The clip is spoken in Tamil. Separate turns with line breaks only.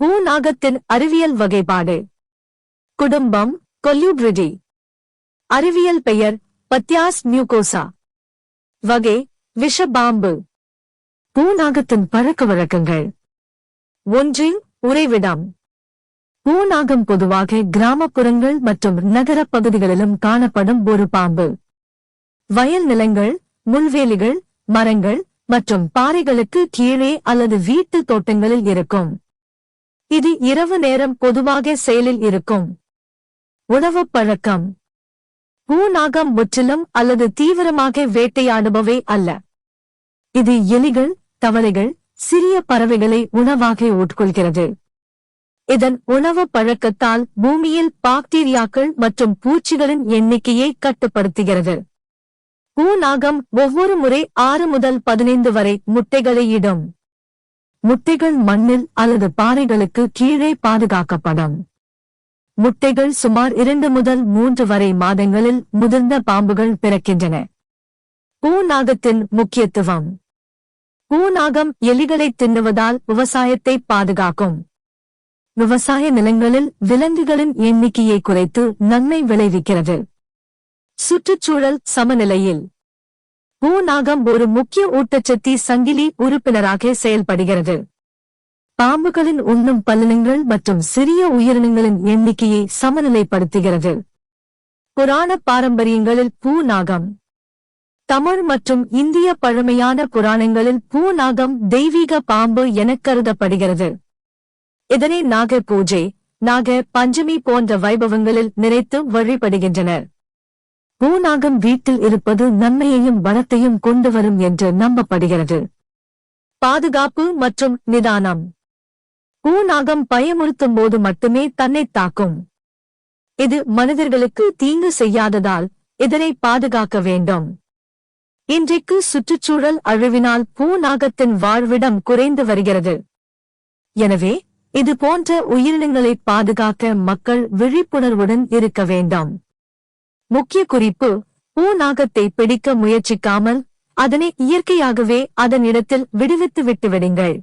பூநாகத்தின் அறிவியல் வகைப்பாடு குடும்பம் கொல்யூபிரிடி. அறிவியல் பெயர் பத்யாஸ் மியூகோசா. வகை விஷபாம்பு. பூநாகத்தின் பழக்க வழக்கங்கள். ஒன்று உறைவிடம். பூநாகம் பொதுவாக கிராமப்புறங்கள் மற்றும் நகரப் பகுதிகளிலும் காணப்படும் ஒரு பாம்பு. வயல் நிலங்கள் முள்வேலிகள் மரங்கள் மற்றும் பாறைகளுக்கு கீழே அல்லது வீட்டு தோட்டங்களில் இருக்கும். இது இரவு நேரம் பொதுவாக செயலில் இருக்கும். உணவு பழக்கம். பூநாகம் முற்றிலும் அல்லது தீவிரமாக வேட்டையாடுபவை அல்ல. இது எலிகள் தவளைகள் சிறிய பறவைகளை உணவாக உட்கொள்கிறது. இதன் உணவு பழக்கத்தால் பூமியில் பாக்டீரியாக்கள் மற்றும் பூச்சிகளின் எண்ணிக்கையை கட்டுப்படுத்துகிறது. பூநாகம் ஒவ்வொரு முறை ஆறு முதல் பதினைந்து வரை முட்டைகளை இடும். முட்டைகள் மண்ணில் அல்லது பாறைகளுக்கு கீழே பாதுகாக்கப்படும். முட்டைகள் சுமார் இரண்டு முதல் மூன்று வரை மாதங்களில் முதிர்ந்த பாம்புகள் பிறக்கின்றன. பூநாகத்தின் முக்கியத்துவம். பூநாகம் எலிகளை தின்னுவதால் விவசாயத்தை பாதுகாக்கும். விவசாய நிலங்களில் விலங்குகளின் எண்ணிக்கையை குறைத்து நன்மை விளைவிக்கிறது. சுற்றுச்சூழல் சமநிலையில். பூநாகம் ஒரு முக்கிய ஊட்டச்சத்தி சங்கிலி உறுப்பினராக செயல்படுகிறது. பாம்புகளின் உண்ணும் பல்லினங்கள் மற்றும் சிறிய உயிரினங்களின் எண்ணிக்கையை சமநிலைப்படுத்துகிறது. புராண பாரம்பரியங்களில் பூநாகம். தமிழ் மற்றும் இந்திய பழமையான புராணங்களில் பூநாகம் தெய்வீக பாம்பு எனக் கருதப்படுகிறது. இதனை நாக பூஜை நாக பஞ்சமி போன்ற வைபவங்களில் நினைத்து வழிபடுகின்றனர். பூநாகம் வீட்டில் இருப்பது நன்மையையும் பலத்தையும் கொண்டு வரும் என்று நம்பப்படுகிறது. பாதுகாப்பு மற்றும் நிதானம். பூநாகம் பயமுறுத்தும் போது மட்டுமே தன்னை தாக்கும். இது மனிதர்களுக்கு தீங்கு செய்யாததால் இதனை பாதுகாக்க வேண்டும். இன்றைக்கு சுற்றுச்சூழல் அழிவினால் பூநாகத்தின் வாழ்விடம் குறைந்து வருகிறது. எனவே இது போன்ற உயிரினங்களை பாதுகாக்க மக்கள் விழிப்புணர்வுடன் இருக்க வேண்டாம். முக்கிய குறிப்பு பூநாகத்தை பிடிக்க முயற்சிக்காமல் அதனை இயற்கையாகவே அதன் இடத்தில் விடுவித்து விட்டு விடுங்கள்.